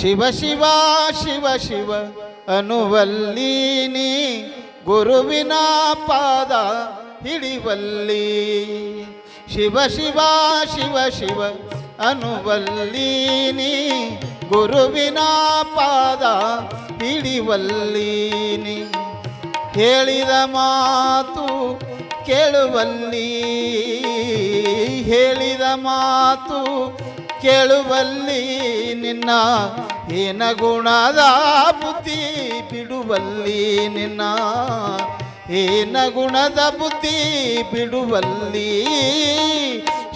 ಶಿವ ಶಿವ ಶಿವ ಶಿವ ಅನುವಲ್ಲೀನಿ ಗುರುವಿನ ಪಾದ ಹಿಡಿವಲ್ಲಿ. ಶಿವ ಶಿವ ಶಿವ ಶಿವ ಅನುವಲ್ಲೀನಿ ಗುರುವಿನ ಪಾದ ಹಿಡಿವಲ್ಲೀನಿ. ಹೇಳಿದ ಮಾತು ಕೇಳುವಲ್ಲಿ. ಹೇಳಿದ ಮಾತು ಕೇಳುವಲ್ಲಿ ನಿನ್ನ, ಏನ ಗುಣದ ಬುದ್ಧಿ ಬಿಡುವಲ್ಲಿ ನಿನ್ನ, ಏನ ಗುಣದ ಬುದ್ಧಿ ಬಿಡುವಲ್ಲಿ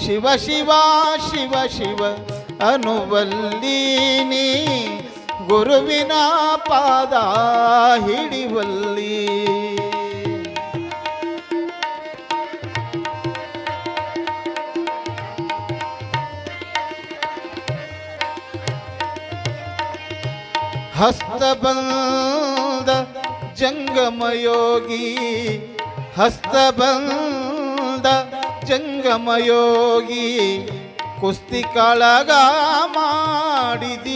ಶಿವ ಶಿವ ಶಿವ ಶಿವ ಅನುವಲ್ಲಿ ನೀ ಗುರುವಿನ ಪಾದ ಹಿಡಿವಲ್ಲಿ. ಹಸ್ತಬಂದ ಜಂಗಮಯೋಗಿ ಹಸ್ತಬಂದ ಜಂಗಮಯೋಗಿ ಕುಸ್ತಿ ಕಾಳಗ ಮಾಡಿದಿಕಾಗಿ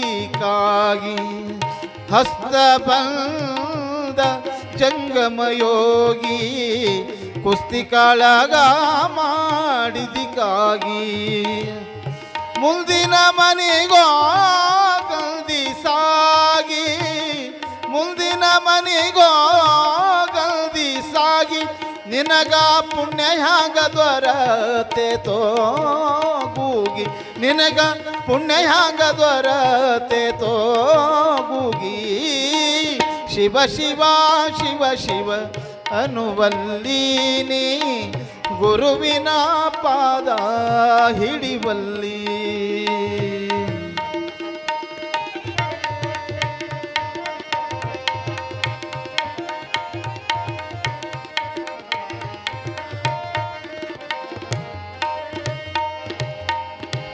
ಹಸ್ತಬಂದ ಜಂಗಮಯೋಗಿ ಕುಸ್ತಿ ಕಾಳಗ ಮಾಡಿದಿಕಾಗಿ ಮುಂದಿನ ಮನೆಗೋ ಮುಂದಿನ ಮನೆಗೋ ಗಲ್ದಿ ಸಾಗಿ ನಿನಗ ಪುಣ್ಯ ಹ್ಯಾಂಗ ದೊರತೆ ಗೂಗಿ ನಿನಗ ಪುಣ್ಯ ಹ್ಯಾಂಗ ದೊರತೆ ಗೂಗಿ ಶಿವ ಶಿವ ಶಿವ ಶಿವ ಅನುವಲ್ಲೀನಿ ಗುರುವಿನ ಪಾದ ಹಿಡಿವಲ್ಲಿ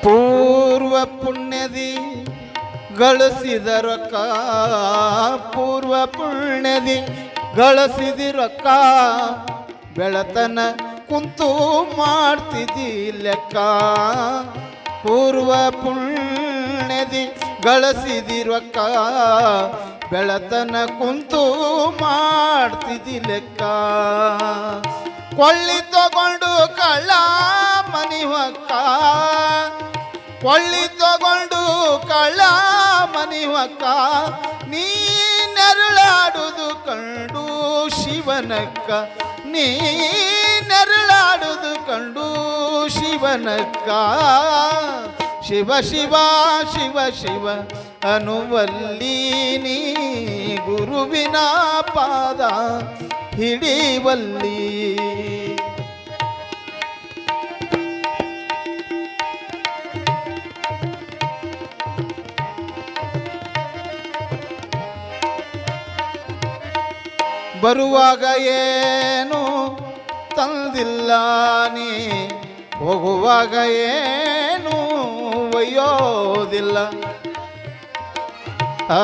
ಪೂರ್ವ ಪುಣ್ಯದಿ ಗಳಿಸಿದ ರೊಕ್ಕ ಪೂರ್ವ ಪುಣ್ಯದಿ ಗಳಿಸಿದಿ ರೊಕ್ಕ ಬೆಳತನ ಕುಂತು ಮಾಡ್ತಿದ್ದಿ ಲೆಕ್ಕ. ಪೂರ್ವ ಪುಣ್ಯದಿ ಗಳಿಸಿದಿ ರೊಕ್ಕ ಬೆಳತನ ಕುಂತು ಮಾಡ್ತಿದ್ದಿ ಲೆಕ್ಕ. ಕೊಳ್ಳಿ ತಗೊಂಡು ಕಳ್ಳ ಮನಿ ಹೊಕ್ಕ ಕೊಳ್ಳಿ ತಗೊಂಡು ಕಳ್ಳ ಮನಿ ಹೊಕ್ಕ ನೀ ನೆರಳಾಡುದು ಕಂಡು ಶಿವನಕ್ಕ. ನೀ ನೆರಳಾಡುದು ಕಂಡು ಶಿವನಕ್ಕ. ಶಿವ ಶಿವ ಶಿವ ಶಿವ ಅನುವಲ್ಲಿ ನೀ ಗುರುವಿನ ಪಾದ ಹಿಡಿವಲ್ಲಿ. ಬರುವಾಗ ಏನು ತಂದಿಲ್ಲ ನೀ ಹೋಗುವಾಗ ಏನು ಒಯ್ಯೋದಿಲ್ಲ. ಆ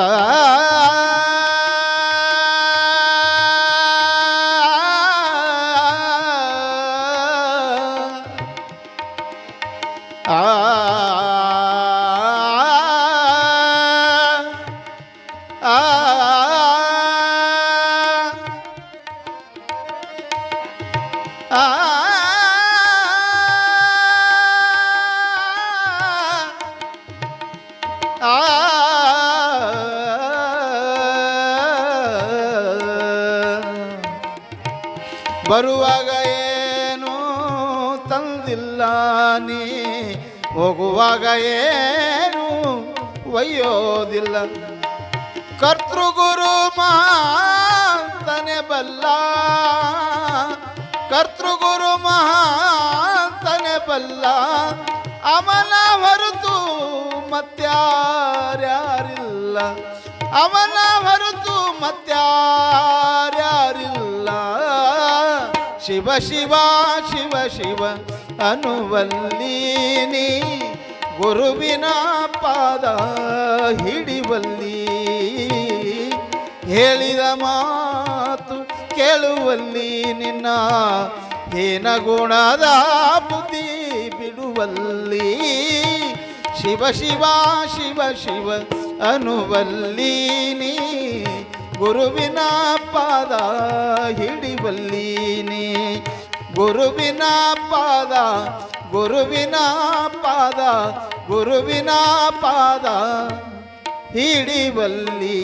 ಆ ಬರುವಾಗ ಏನು ತಂದಿಲ್ಲ ನೀ ಹೋಗುವಾಗ ಏನು ಒಯ್ಯೋದಿಲ್ಲ ಕರ್ತೃಗುರು ಮಾತನೆ ಬಲ್ಲ ಕರ್ತೃಗುರು ಮಹಾಂತನೆ ಬಲ್ಲ ಅವನ ಹೊರತು ಮತ್ಯಾರ್ಯಾರಿಲ್ಲ ಅವನ ಹೊರತು ಮತ್ಯಾರ್ಯಾರಿಲ್ಲ ಶಿವ ಶಿವ ಶಿವ ಶಿವ ಅನುವಲ್ಲೀನಿ ಗುರುವಿನ ಪಾದ ಹಿಡಿವಲ್ಲಿ. ಹೇಳಿದ ಮಾತು ಕೇಳುವಲ್ಲಿ ನಿನ್ನ ಏನ ಗುಣದ ಬುದ್ಧಿ ಬಿಡುವಲ್ಲಿ. ಶಿವ ಶಿವ ಶಿವ ಶಿವ ಅನುವಲ್ಲಿ ನೀ ಗುರುವಿನ ಪಾದ ಹಿಡಿವಲ್ಲಿ ನೀ ಗುರುವಿನ ಪಾದ ಗುರುವಿನ ಪಾದ ಗುರುವಿನ ಪಾದ ಹಿಡಿವಲ್ಲಿ.